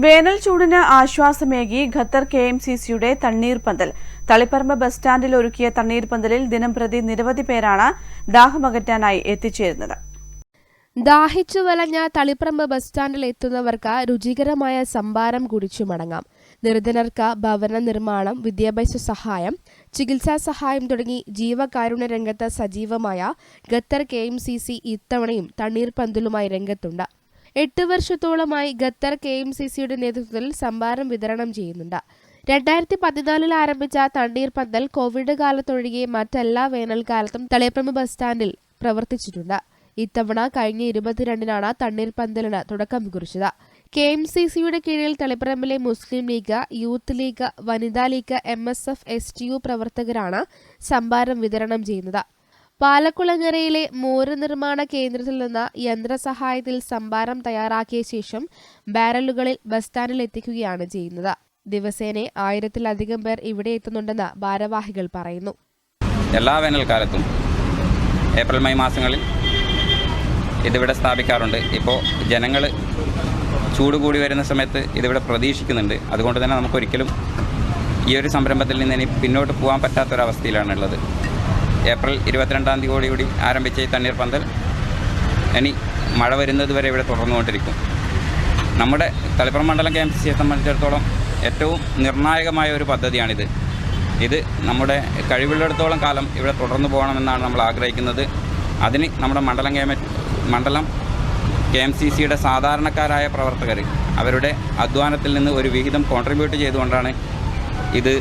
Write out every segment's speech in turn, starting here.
വേനൽ ചൂടിന് ആശ്വാസമേകി ഖത്തർ കെ എം സി സിയുടെ തണ്ണീർപ്പന്തൽ തളിപ്പറമ്പ് ബസ് സ്റ്റാൻഡിൽ ഒരുക്കിയ തണ്ണീർപ്പന്തലിൽ ദിനംപ്രതി നിരവധി പേരാണ് ദാഹമകറ്റാനായി എത്തിച്ചേരുന്നത്. ദാഹിച്ചു വലഞ്ഞ തളിപ്പറമ്പ് ബസ് സ്റ്റാൻഡിൽ എത്തുന്നവർക്ക് രുചികരമായ സംഭാരം കുടിച്ചു മടങ്ങാം. നിർധനർക്ക് ഭവന നിർമ്മാണം വിദ്യാഭ്യാസ സഹായം ചികിത്സാ സഹായം തുടങ്ങി ജീവകാരുണ്യ രംഗത്ത് സജീവമായ Qatar K M C C ഇത്തവണയും തണ്ണീർപ്പന്തലുമായി രംഗത്തുണ്ട്. എട്ട് വർഷത്തോളമായി ഖത്തർ കെ എം സി സിയുടെ നേതൃത്വത്തിൽ സംഭാരം വിതരണം ചെയ്യുന്നുണ്ട്. രണ്ടായിരത്തി പതിനാലിൽ ആരംഭിച്ച തണ്ണീർ പന്തൽ കോവിഡ് കാലത്തൊഴികെ മറ്റെല്ലാ വേനൽക്കാലത്തും തളിയപ്പറമ്പ് ബസ് സ്റ്റാൻഡിൽ പ്രവർത്തിച്ചിട്ടുണ്ട്. ഇത്തവണ കഴിഞ്ഞ ഇരുപത്തിരണ്ടിനാണ് തണ്ണീർ പന്തലിന് തുടക്കം കുറിച്ചത്. കെ എം സി സിയുടെ കീഴിൽ തളിപ്പറമ്പിലെ Muslim League Youth League Vanitha League M S F S T U പ്രവർത്തകരാണ് സംഭാരം വിതരണം ചെയ്യുന്നത്. പാലക്കുളങ്ങരയിലെ മോര് നിർമ്മാണ കേന്ദ്രത്തിൽ നിന്ന് യന്ത്രസഹായത്തിൽ സംഭാരം തയ്യാറാക്കിയ ശേഷം ബാരലുകളിൽ ബസ് സ്റ്റാൻഡിൽ എത്തിക്കുകയാണ് ചെയ്യുന്നത്. ദിവസേന ആയിരത്തിലധികം പേർ ഇവിടെ എത്തുന്നുണ്ടെന്ന് ഭാരവാഹികൾ പറയുന്നു. എല്ലാ വേനൽക്കാലത്തും ഏപ്രിൽ മെയ് മാസങ്ങളിൽ ഇതിവിടെ സ്ഥാപിക്കാറുണ്ട്. ഇപ്പോൾ ജനങ്ങൾ ചൂട് കൂടി വരുന്ന സമയത്ത് ഇതിവിടെ പ്രതീക്ഷിക്കുന്നുണ്ട്. അതുകൊണ്ട് തന്നെ നമുക്കൊരിക്കലും ഈ ഒരു സംരംഭത്തിൽ നിന്ന് ഇനി പിന്നോട്ട് പോകാൻ പറ്റാത്തൊരവസ്ഥയിലാണുള്ളത്. ഏപ്രിൽ ഇരുപത്തിരണ്ടാം തീയതി കൂടി ആരംഭിച്ച ഈ തണ്ണീർ പന്തൽ ഇനി മഴ വരുന്നത് വരെ ഇവിടെ തുടർന്നുകൊണ്ടിരിക്കും. നമ്മുടെ തളിപ്പുറം മണ്ഡലം കെ സിയെ സംബന്ധിച്ചിടത്തോളം ഏറ്റവും നിർണായകമായ ഒരു പദ്ധതിയാണിത്. ഇത് നമ്മുടെ കഴിവുള്ളിടത്തോളം കാലം ഇവിടെ തുടർന്നു പോകണമെന്നാണ് നമ്മൾ ആഗ്രഹിക്കുന്നത്. അതിന് നമ്മുടെ മണ്ഡലം കെ മണ്ഡലം കെ എം സി സിയുടെ സാധാരണക്കാരായ പ്രവർത്തകർ അവരുടെ അധ്വാനത്തിൽ നിന്ന് ഒരു വിഹിതം കോൺട്രിബ്യൂട്ട് ചെയ്തുകൊണ്ടാണ് ഇത്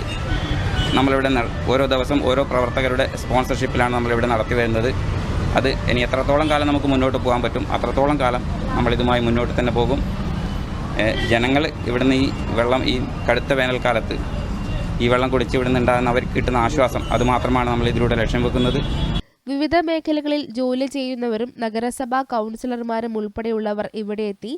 നമ്മളിവിടെ ഓരോ ദിവസം ഓരോ പ്രവർത്തകരുടെ സ്പോൺസർഷിപ്പിലാണ് നമ്മളിവിടെ നടത്തി വരുന്നത്. അത് ഇനി എത്രത്തോളം കാലം നമുക്ക് മുന്നോട്ട് പോകാൻ പറ്റും അത്രത്തോളം കാലം നമ്മളിതുമായി മുന്നോട്ട് തന്നെ പോകും. ജനങ്ങൾ ഇവിടുന്ന് ഈ വെള്ളം ഈ കടുത്ത വേനൽക്കാലത്ത് ഈ വെള്ളം കുടിച്ച് ഇവിടുന്ന് ഉണ്ടാകുന്ന അവർക്ക് കിട്ടുന്ന ആശ്വാസം അതുമാത്രമാണ് നമ്മൾ ഇതിലൂടെ ലക്ഷ്യം വെക്കുന്നത്. വിവിധ മേഖലകളിൽ ജോലി ചെയ്യുന്നവരും നഗരസഭാ കൗൺസിലർമാരും ഉൾപ്പെടെയുള്ളവർ ഇവിടെ എത്തി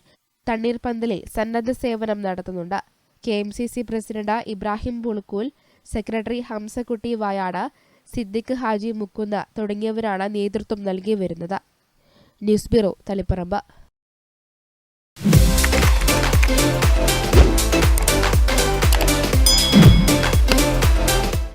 തണ്ണീർപന്തലിൽ സന്നദ്ധ സേവനം നടത്തുന്നുണ്ട്. K M C C president Ibrahim Pulukkool secretary Hamzakutty Vayad Siddique Haji Mukkunna തുടങ്ങിയവരാണ് നേതൃത്വം നൽകി വരുന്നത്. News bureau Taliparamba.